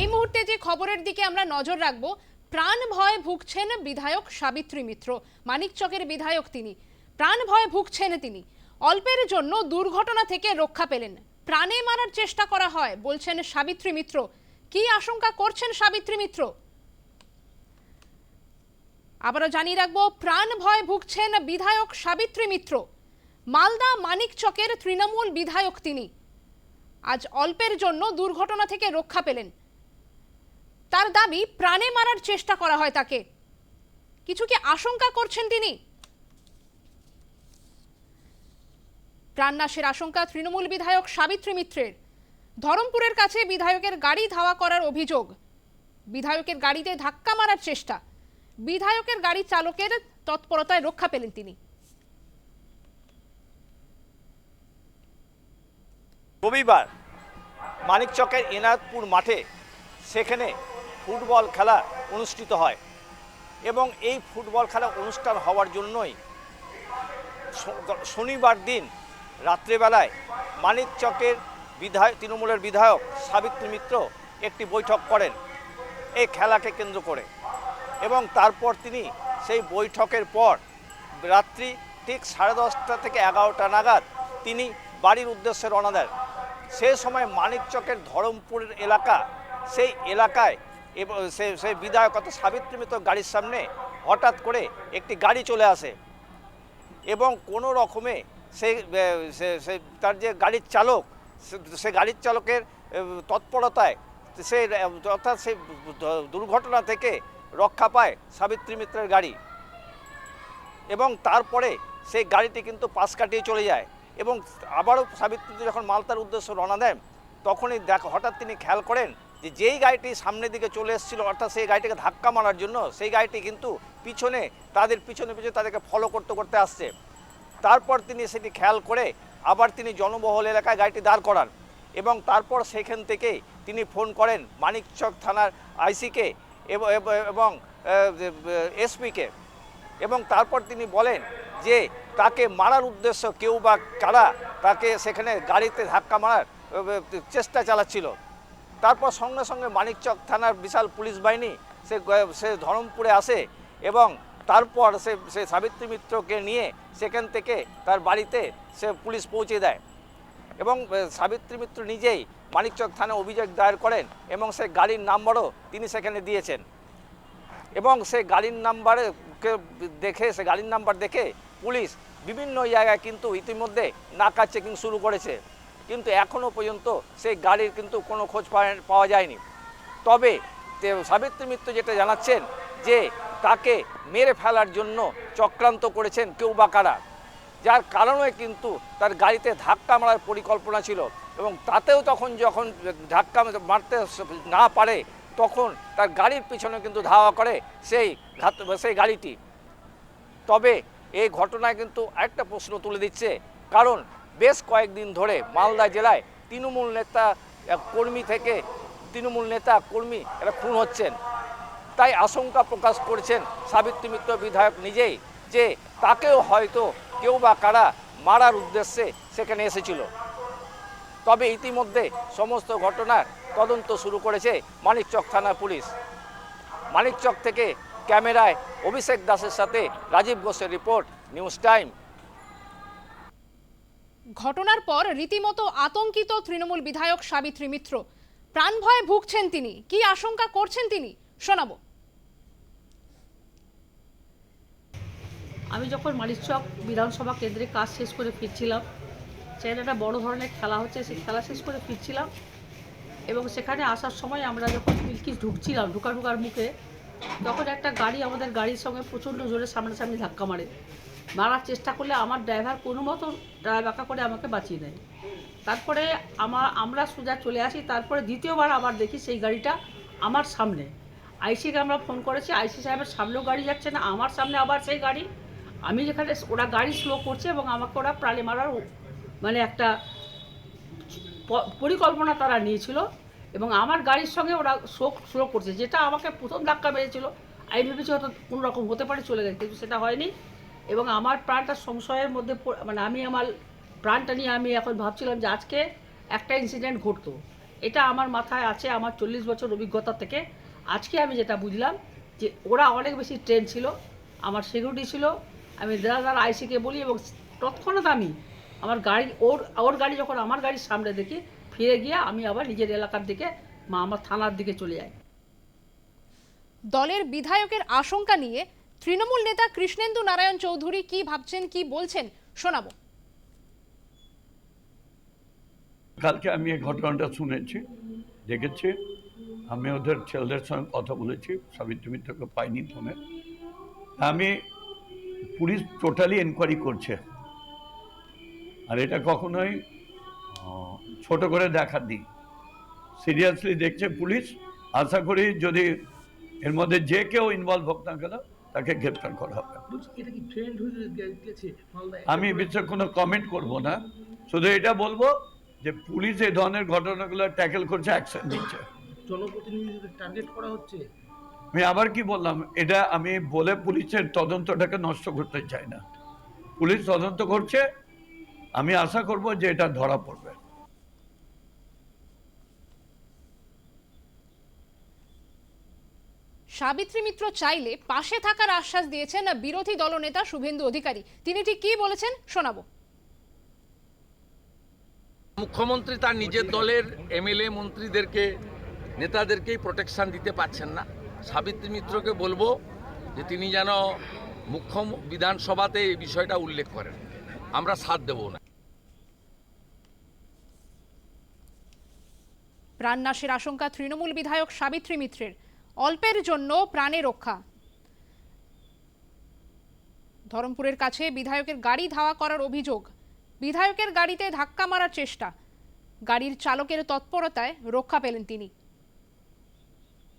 এই মুহূর্তে যে খবরের দিকে আমরা নজর রাখব, প্রাণ ভয় ভুগছেন বিধায়ক সাবিত্রী মিত্র মানিকচকের বিধায়ক তিনি। প্রাণ ভয় ভুগছেন তিনি। অল্পের জন্য দুর্ঘটনা থেকে রক্ষা পেলেন। প্রাণে মারার চেষ্টা করা হয়, বলছেন সাবিত্রী মিত্র। কি আশঙ্কা করছেন সাবিত্রী মিত্র? আবারও জানিয়ে রাখব, প্রাণ ভয় ভুগছেন বিধায়ক সাবিত্রী মিত্র। মালদা মানিকচকের তৃণমূল বিধায়ক তিনি। আজ অল্পের জন্য দুর্ঘটনা থেকে রক্ষা পেলেন। তার দাবি প্রাণে মারার চেষ্টা করা হয় তাকে। কিছু কি আশঙ্কা করছেন তিনি? প্রাণনাশের আশঙ্কা তৃণমূল বিধায়ক সাবিত্রী মিত্রের। ধরমপুরের কাছে বিধায়কের গাড়ি ধাওয়া করার অভিযোগ। বিধায়কের গাড়িতে ধাক্কা মারার চেষ্টা। বিধায়কের গাড়ি চালকের তৎপরতায় রক্ষা পেলেন তিনি। রবিবার মানিকচকের এনায়তপুর মাঠে সেখানে ফুটবল খেলা অনুষ্ঠিত হয়। এবং এই ফুটবল খেলা অনুষ্ঠান হওয়ার জন্যই শনিবার দিন রাত্রেবেলায় মানিকচকের বিধায়ক, তৃণমূলের বিধায়ক সাবিত্রী মিত্র একটি বৈঠক করেন। এই খেলাকে কেন্দ্র করে। এবং তারপর তিনি সেই বৈঠকের পর রাত্রি ঠিক সাড়ে দশটা থেকে এগারোটা নাগাদ তিনি বাড়ির উদ্দেশ্যে রওনা দেন। সে সময় মানিকচকের ধরমপুরের এলাকা, সেই এলাকায় এবং সে সেই বিধায়ক অর্থাৎ সাবিত্রী মিত্র গাড়ির সামনে হঠাৎ করে একটি গাড়ি চলে আসে এবং কোনো রকমে সে- সে তার যে গাড়ির চালক, সে- সে গাড়ির চালকের তৎপরতায় সে অর্থাৎ সে দুর্ঘটনা থেকে রক্ষা পায় সাবিত্রী মিত্রের গাড়ি এবং তারপরে সেই গাড়িটি কিন্তু পাশ কাটিয়ে চলে যায় এবং আবারও সাবিত্রী যখন মালতার উদ্দেশ্যে রওনা দেন, তখনই দেখ, হঠাৎ তিনি খেয়াল করেন যে যেই গাড়িটি সামনের দিকে চলে এসেছিল, অর্থাৎ সেই গাড়িটিকে ধাক্কা মারার জন্য, সেই গাড়িটি কিন্তু পিছনে, তাদের পিছনে পিছনে তাদেরকে ফলো করতে করতে আসছে। তারপর তিনি সেটি খেয়াল করে আবার তিনি জনবহুল এলাকায় গাড়িটি দাঁড় করান এবং তারপর সেখান থেকে তিনি ফোন করেন মানিকচক থানার আইসিকে এবং এসপিকে। এবং তারপর তিনি বলেন যে তাকে মারার উদ্দেশ্য কেউ বা কারা তাকে সেখানে গাড়িতে ধাক্কা মারার চেষ্টা চালাচ্ছিল। তারপর সঙ্গে সঙ্গে মানিকচক থানার বিশাল পুলিশ বাহিনী সে সে ধরমপুরে আসে এবং তারপর সে সে সাবিত্রী মিত্রকে নিয়ে সেখান থেকে তার বাড়িতে সে পুলিশ পৌঁছে দেয় এবং সাবিত্রী মিত্র নিজেই মানিকচক থানায় অভিযোগ দায়ের করেন এবং সে গাড়ির নাম্বারও তিনি সেখানে দিয়েছেন এবং সে গাড়ির নাম্বারে কে, দেখে, সে গাড়ির নাম্বার দেখে পুলিশ বিভিন্ন জায়গায় কিন্তু ইতিমধ্যে নাকা চেকিং শুরু করেছে। কিন্তু এখনও পর্যন্ত সেই গাড়ির কিন্তু কোনো খোঁজ পাওয়া যায়নি। তবে সাবিত্রী মিত্র যেটা জানাচ্ছেন যে তাকে মেরে ফেলার জন্য চক্রান্ত করেছেন কেউ বা কারা। যার কারণে কিন্তু তার গাড়িতে ধাক্কা মারার পরিকল্পনা ছিল এবং তাতেও তখন যখন ধাক্কা মারতে না পারে তখন তার গাড়ির পিছনে কিন্তু ধাওয়া করে সেই সেই গাড়িটি। তবে এই ঘটনায় কিন্তু একটা প্রশ্ন তুলে দিচ্ছে। কারণ বেশ কয়েকদিন ধরে মালদা জেলায় তৃণমূল নেতা কর্মী থেকে তৃণমূল নেতা, কর্মী এরা খুন হচ্ছেন। তাই আশঙ্কা প্রকাশ করছেন সাবিত্রী মিত্র বিধায়ক নিজেই যে তাকেও হয়তো কেউ বা কারা মারার উদ্দেশ্যে সেখানে এসেছিল। তবে ইতিমধ্যে সমস্ত ঘটনার তদন্ত শুরু করেছে মানিকচক থানা পুলিশ। মানিকচক থেকে ক্যামেরায় অভিষেক দাসের সাথে রাজীব ঘোষের রিপোর্ট, নিউজ টাইম। ঘটনার পর রীতিমতো আতঙ্কিত তৃণমূল বিধায়ক সাবিত্রী মিত্র। প্রাণ ভয়ে ভুগছেন তিনি। কি আশঙ্কা করছেন তিনি? শোনাবো। আমি যখন মালিকচক বিধানসভা কেন্দ্রে কাজ শেষ করে ফিরছিলাম, সেখানে একটা বড় ধরনের খেলা হচ্ছে, সেই খেলা শেষ করে ফিরছিলাম এবং সেখানে আসার সময় আমরা যখন বিলকিস ঢুকছিলাম ঢুকা ঢুকার মুখে, তখন একটা গাড়ি আমাদের গাড়ির সঙ্গে প্রচণ্ড জোরে সামনাসামনি ধাক্কা মারে। মারার চেষ্টা করলে আমার ড্রাইভার কোনো মতো ড্রাইভ বাঁকা করে আমাকে বাঁচিয়ে দেয়। তারপরে আমার, আমরা সোজা চলে আসি, তারপরে দ্বিতীয়বার আবার দেখি সেই গাড়িটা আমার সামনে। আইসিকে আমরা ফোন করেছি, আইসি সাহেবের সামনেও গাড়ি যাচ্ছে না, আমার সামনে আবার সেই গাড়ি। আমি যেখানে, ওরা গাড়ি স্লো করছে এবং আমাকে ওরা প্রাণে মারার মানে একটা পরিকল্পনা তারা নিয়েছিল এবং আমার গাড়ির সঙ্গে ওরা স্লো স্লো করছে, যেটা আমাকে প্রথম ধাক্কা মেরেছিল। আমি ভেবেছি হয়তো কোনো রকম হতে পারে, চলে গেছে, কিন্তু সেটা হয়নি। এবং আমার প্রাণটা সংশয়ের মধ্যে মানে আমি আমার প্রাণটা নিয়ে আমি এখন ভাবছিলাম যে আজকে একটা ইনসিডেন্ট ঘটতো। এটা আমার মাথায় আছে, আমার চল্লিশ বছর অভিজ্ঞতা থেকে। আজকে আমি যেটা বুঝলাম যে ওরা অনেক বেশি ট্রেন ছিল, আমার সিকিউরিটি ছিল। আমি দেড়াদার আইসিকে বলি এবং তৎক্ষণাৎ আমি আমার গাড়ি, ওর ওর গাড়ি যখন আমার গাড়ির সামনে দেখি, ফিরে গিয়ে আমি আবার নিজের এলাকার দিকে মা আমার থানার দিকে চলে যাই। দলের বিধায়কের আশঙ্কা নিয়ে তৃণমূল নেতা কৃষ্ণেন্দু নারায়ণ চৌধুরী কি ভাবছেন, কি বলছেন, শোনাবো। কালকে আমি এই ঘটনাটা শুনেছি, দেখেছি। আমি ওদের ছেলেদের সঙ্গে কথা বলেছি, সাবিত্রী মিত্রকে পাইনি ফোনে। আমি পুলিশ টোটালি এনকোয়ারি করছে। আর এটা কখনোই ছোট করে দেখার দিই সিরিয়াসলি দেখছে পুলিশ। আশা করি যদি এর মধ্যে যে কেউ ইনভলভ হোক না কেন তাকে গ্রেপ্তার করা হবে। আমি বিষয়ে কোনো কমেন্ট করব না। শুধু এটা বলব যে পুলিশ এই ধরনের ঘটনাগুলো ট্যাকেল করছে অ্যাকশন নিচ্ছে। জনপ্রতিনিধিদের টার্গেট করা হচ্ছে। আমি আবার কি বললাম এটা আমি বলে পুলিশের তদন্তটাকে নষ্ট করতে চাই না। পুলিশ তদন্ত করছে আমি আশা করব যে এটা ধরা পড়বে। সাবিত্রী মিত্র চাইলে পাশে থাকার আশ্বাস দিয়েছেন বিরোধী দলনেতা শুভেন্দু অধিকারী। তিনি ঠিক কি বলেছেন শোনাবো। মুখ্যমন্ত্রী তার নিজের দলের এমএলএ মন্ত্রীদেরকে নেতাদেরকেই প্রোটেকশন দিতে পারছেন না। সাবিত্রী মিত্রকে বলব যে তিনি যেন মুখ্য বিধানসভাতে এই বিষয়টা উল্লেখ করেন। আমরা সাথ দেব না প্রাণনাশের আশঙ্কা তৃণমূল বিধায়ক সাবিত্রী মিত্রের। অল্পের জন্য প্রাণে রক্ষা। ধরমপুরের কাছে বিধায়কের গাড়ি ধাওয়া করার অভিযোগ। বিধায়কের গাড়িতে ধাক্কা মারার চেষ্টা। গাড়ির চালকের তৎপরতায় রক্ষা পেলেন তিনি।